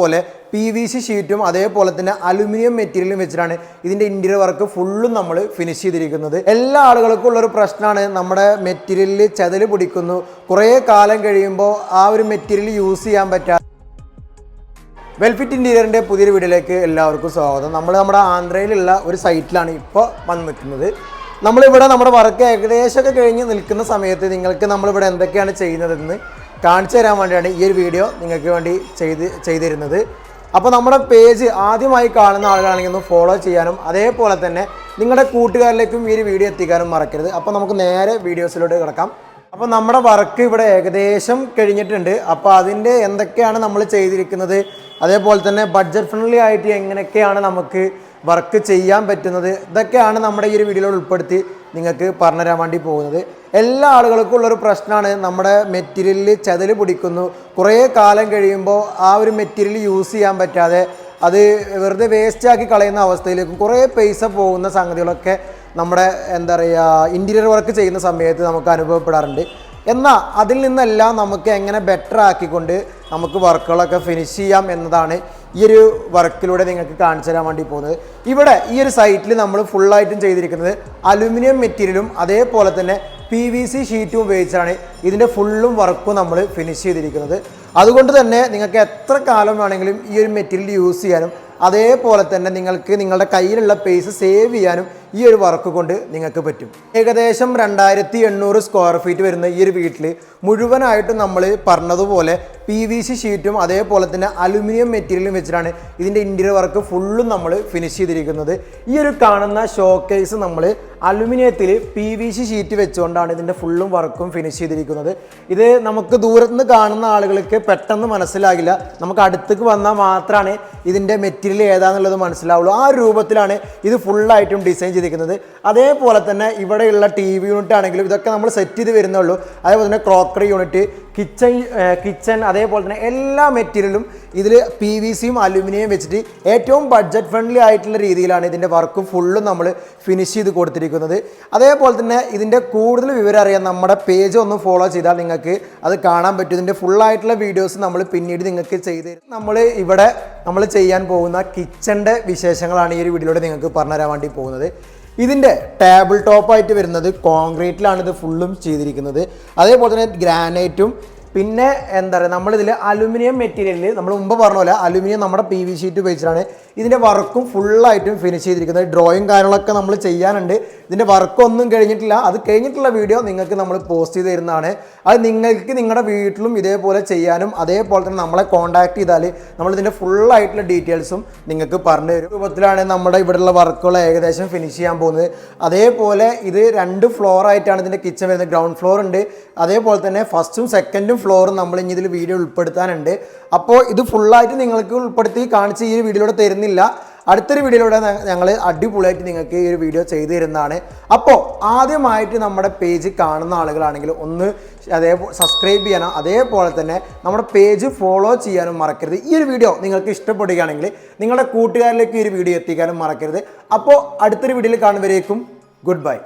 പോലെ P V C ഷീറ്റും അതേപോലെ തന്നെ അലുമിനിയം മെറ്റീരിയലും വെച്ചിട്ടാണ് ഇതിന്റെ ഇന്റീരിയർ വർക്ക് ഫുള്ളും നമ്മൾ ഫിനിഷ് ചെയ്തിരിക്കുന്നത്. എല്ലാ ആളുകൾക്കും ഉള്ളൊരു പ്രശ്നമാണ് നമ്മുടെ മെറ്റീരിയലിൽ ചതൽ പിടിക്കുന്നു. കുറേ കാലം കഴിയുമ്പോൾ ആ ഒരു മെറ്റീരിയൽ യൂസ് ചെയ്യാൻ പറ്റാ വെൽഫിറ്റ് ഇന്റീരിയറിന്റെ പുതിയൊരു വീഡിയോയിലേക്ക് എല്ലാവർക്കും സ്വാഗതം. നമ്മൾ നമ്മുടെ ആന്ധ്രയിലുള്ള ഒരു സൈറ്റിലാണ് ഇപ്പോൾ വന്ന് നിൽക്കുന്നത് നമ്മളിവിടെ നമ്മുടെ വർക്ക് ഏകദേശമൊക്കെ കഴിഞ്ഞ് നിൽക്കുന്ന സമയത്ത് നിങ്ങൾക്ക് നമ്മളിവിടെ എന്തൊക്കെയാണ് ചെയ്യുന്നതെന്ന് കാണിച്ചു തരാൻ വേണ്ടിയാണ് ഈ ഒരു വീഡിയോ നിങ്ങൾക്ക് വേണ്ടി ചെയ്ത് ചെയ്തിരുന്നത്. അപ്പോൾ നമ്മുടെ പേജ് ആദ്യമായി കാണുന്ന ആളുകളാണെങ്കിൽ ഒന്ന് ഫോളോ ചെയ്യാനും അതേപോലെ തന്നെ നിങ്ങളുടെ കൂട്ടുകാരിലേക്കും ഈ ഒരു വീഡിയോ എത്തിക്കാനും മറക്കരുത്. അപ്പോൾ നമുക്ക് നേരെ വീഡിയോസിലോട്ട് കിടക്കാം. അപ്പോൾ നമ്മുടെ വർക്ക് ഇവിടെ ഏകദേശം കഴിഞ്ഞിട്ടുണ്ട്. അപ്പോൾ അതിന്റെ എന്തൊക്കെയാണ് നമ്മൾ ചെയ്തിരിക്കുന്നത്? അതേപോലെ തന്നെ ബഡ്ജറ്റ് ഫ്രണ്ട്ലി ആയിട്ട് എങ്ങനെയൊക്കെയാണ് നമുക്ക് വർക്ക് ചെയ്യാൻ പറ്റുന്നത്? ഇതൊക്കെയാണ് നമ്മുടെ ഈ ഒരു വീഡിയോയിൽ ഉൾപ്പെടുത്തി. നിങ്ങൾക്ക് പറഞ്ഞുതരാൻ വേണ്ടി പോകുന്നത്. എല്ലാ ആളുകൾക്കും ഉള്ളൊരു പ്രശ്നമാണ് നമ്മുടെ മെറ്റീരിയലിൽ ചെതൽ പിടിക്കുന്നു. കുറേ കാലം കഴിയുമ്പോൾ ആ ഒരു മെറ്റീരിയൽ യൂസ് ചെയ്യാൻ പറ്റാതെ അത് വെറുതെ വേസ്റ്റാക്കി കളയുന്ന അവസ്ഥയിലേക്കും കുറേ പൈസ പോകുന്ന സംഗതികളൊക്കെ നമ്മുടെ എന്താ പറയുക ഇന്റീരിയർ വർക്ക് ചെയ്യുന്ന സമയത്ത് നമുക്ക് അനുഭവപ്പെടാറുണ്ട്. എന്നാൽ അതിൽ നിന്നെല്ലാം നമുക്ക് എങ്ങനെ ബെറ്റർ ആക്കിക്കൊണ്ട് നമുക്ക് വർക്കുകളൊക്കെ ഫിനിഷ് ചെയ്യാം എന്നതാണ് ഈ ഒരു വർക്കിലൂടെ നിങ്ങൾക്ക് കാണിച്ചു തരാൻ വേണ്ടി പോകുന്നത്. ഇവിടെ ഈ ഒരു സൈറ്റിൽ നമ്മൾ ഫുള്ളായിട്ടും ചെയ്തിരിക്കുന്നത് അലുമിനിയം മെറ്റീരിയലും അതേപോലെ തന്നെ പി വി സി ഷീറ്റും ഉപയോഗിച്ചാണ് ഇതിന്റെ ഫുള്ളും വർക്കും നമ്മൾ ഫിനിഷ് ചെയ്തിരിക്കുന്നത്. അതുകൊണ്ട് തന്നെ നിങ്ങൾക്ക് എത്ര കാലം വേണമെങ്കിലും ഈ ഒരു മെറ്റീരിയൽ യൂസ് ചെയ്യാനും അതേപോലെ തന്നെ നിങ്ങൾക്ക് നിങ്ങളുടെ കയ്യിലുള്ള പേസ് സേവ് ചെയ്യാനും ഈ ഒരു വർക്ക് കൊണ്ട് നിങ്ങൾക്ക് പറ്റും. ഏകദേശം രണ്ടായിരത്തി എണ്ണൂറ് സ്ക്വയർ ഫീറ്റ് വരുന്ന ഈ ഒരു വീട്ടിൽ മുഴുവനായിട്ട് നമ്മൾ പറഞ്ഞതുപോലെ പി വി സി ഷീറ്റും അതേപോലെ തന്നെ അലുമിനിയം മെറ്റീരിയലും വെച്ചിട്ടാണ് ഇതിന്റെ ഇന്റീരിയർ വർക്ക് ഫുള്ളും നമ്മൾ ഫിനിഷ് ചെയ്തിരിക്കുന്നത്. ഈ ഒരു കാണുന്ന ഷോക്കേസ് നമ്മൾ അലുമിനിയത്തിൽ പി വി സി ഷീറ്റ് വെച്ചുകൊണ്ടാണ് ഇതിന്റെ ഫുള്ളും വർക്കും ഫിനിഷ് ചെയ്തിരിക്കുന്നത്. ഇത് നമുക്ക് ദൂരത്ത് നിന്ന് കാണുന്ന ആളുകൾക്ക് പെട്ടെന്ന് മനസ്സിലാകില്ല. നമുക്ക് അടുത്തേക്ക് വന്നാൽ മാത്രമാണ് ഇതിന്റെ മെറ്റീരിയൽ ഏതാണെന്നുള്ളത് മനസ്സിലാവുള്ളൂ. ആ രൂപത്തിലാണ് ഇത് ഫുള്ളായിട്ടും ഡിസൈൻ ചെയ്തിരിക്കുന്നത്. അതേപോലെ തന്നെ ഇവിടെയുള്ള ടി വി യൂണിറ്റ് ആണെങ്കിലും ഇതൊക്കെ നമ്മൾ സെറ്റ് ചെയ്ത് വരുന്നുള്ളൂ അതേപോലെ തന്നെ ക്രോക്കറി യൂണിറ്റ് കിച്ചൺ കിച്ചൺ അതേപോലെ തന്നെ എല്ലാ മെറ്റീരിയലും ഇതിൽ പി വി സിയും അലുമിനിയം വെച്ചിട്ട് ഏറ്റവും ബഡ്ജറ്റ് ഫ്രണ്ട്ലി ആയിട്ടുള്ള രീതിയിലാണ് ഇതിന്റെ വർക്ക് ഫുള്ളും നമ്മൾ ഫിനിഷ് ചെയ്ത് കൊടുത്തിരിക്കുന്നത്. അതേപോലെ തന്നെ ഇതിന്റെ കൂടുതൽ വിവരം അറിയാൻ നമ്മുടെ പേജ് ഒന്ന് ഫോളോ ചെയ്താൽ നിങ്ങൾക്ക് അത് കാണാൻ പറ്റും. ഇതിന്റെ ഫുള്ളായിട്ടുള്ള വീഡിയോസ് നമ്മൾ പിന്നീട് നിങ്ങൾക്ക് ചെയ്ത് നമ്മൾ ഇവിടെ നമ്മൾ ചെയ്യാൻ പോകുന്ന കിച്ചന്റെ വിശേഷങ്ങളാണ് ഈ ഒരു വീഡിയോയിലൂടെ നിങ്ങൾക്ക് പറഞ്ഞുതരാൻ വേണ്ടി പോകുന്നത്. ഇതിന്റെ ടേബിൾ ടോപ്പായിട്ട് വരുന്നത് കോൺക്രീറ്റിലാണ് ഇത് ഫുള്ളും ചെയ്തിരിക്കുന്നത്. അതേപോലെ തന്നെ ഗ്രാനൈറ്റും പിന്നെ എന്താ പറയുക നമ്മളിതിൽ അലുമിനിയം മെറ്റീരിയലിൽ നമ്മൾ മുമ്പ് പറഞ്ഞ പോലെ അലുമിനിയം നമ്മുടെ പി വി ഷീറ്റ് ഉപയോഗിച്ചിട്ടാണ് ഇതിന്റെ വർക്കും ഫുള്ളായിട്ടും ഫിനിഷ് ചെയ്തിരിക്കുന്നത്. ഡ്രോയിങ് കാര്യങ്ങളൊക്കെ നമ്മൾ ചെയ്യാനുണ്ട്. ഇതിന്റെ വർക്കൊന്നും കഴിഞ്ഞിട്ടില്ല. അത് കഴിഞ്ഞിട്ടുള്ള വീഡിയോ നിങ്ങൾക്ക് നമ്മൾ പോസ്റ്റ് ചെയ്ത് തരുന്നതാണ്. അത് നിങ്ങൾക്ക് നിങ്ങളുടെ വീട്ടിലും ഇതേപോലെ ചെയ്യാനും അതേപോലെ തന്നെ നമ്മളെ കോൺടാക്ട് ചെയ്താൽ നമ്മൾ ഇതിന്റെ ഫുള്ളായിട്ടുള്ള ഡീറ്റെയിൽസും നിങ്ങൾക്ക് പറഞ്ഞു തരും. രൂപത്തിലാണ് നമ്മുടെ ഇവിടെയുള്ള വർക്കുകൾ ഏകദേശം ഫിനിഷ് ചെയ്യാൻ പോകുന്നത്. അതേപോലെ ഇത് രണ്ട് ഫ്ലോർ ആയിട്ടാണ് ഇതിന്റെ കിച്ചൺ വരുന്നത്. ഗ്രൗണ്ട് ഫ്ലോർ ഉണ്ട്. അതേപോലെ തന്നെ ഫസ്റ്റും സെക്കൻഡും ഫ്ലോറും നമ്മൾ ഇനി ഇതിൽ വീഡിയോ ഉൾപ്പെടുത്താനുണ്ട്. അപ്പോൾ ഇത് ഫുള്ളായിട്ട് നിങ്ങൾക്ക് ഉൾപ്പെടുത്തി കാണിച്ച് ഈ വീഡിയോയിലൂടെ തരുന്നില്ല. അടുത്തൊരു വീഡിയോയിലൂടെ ഞങ്ങൾ അടിപൊളിയായിട്ട് നിങ്ങൾക്ക് ഈ ഒരു വീഡിയോ ചെയ്തു തരുന്നതാണ്. അപ്പോൾ ആദ്യമായിട്ട് നമ്മുടെ പേജ് കാണുന്ന ആളുകളാണെങ്കിൽ ഒന്ന് അതേ സബ്സ്ക്രൈബ് ചെയ്യാനും അതേപോലെ തന്നെ നമ്മുടെ പേജ് ഫോളോ ചെയ്യാനും മറക്കരുത്. ഈ ഒരു വീഡിയോ നിങ്ങൾക്ക് ഇഷ്ടപ്പെടുകയാണെങ്കിൽ നിങ്ങളുടെ കൂട്ടുകാരിലേക്ക് ഈ ഒരു വീഡിയോ എത്തിക്കാനും മറക്കരുത്. അപ്പോൾ അടുത്തൊരു വീഡിയോയിൽ കാണുന്നവരേക്കും ഗുഡ് ബൈ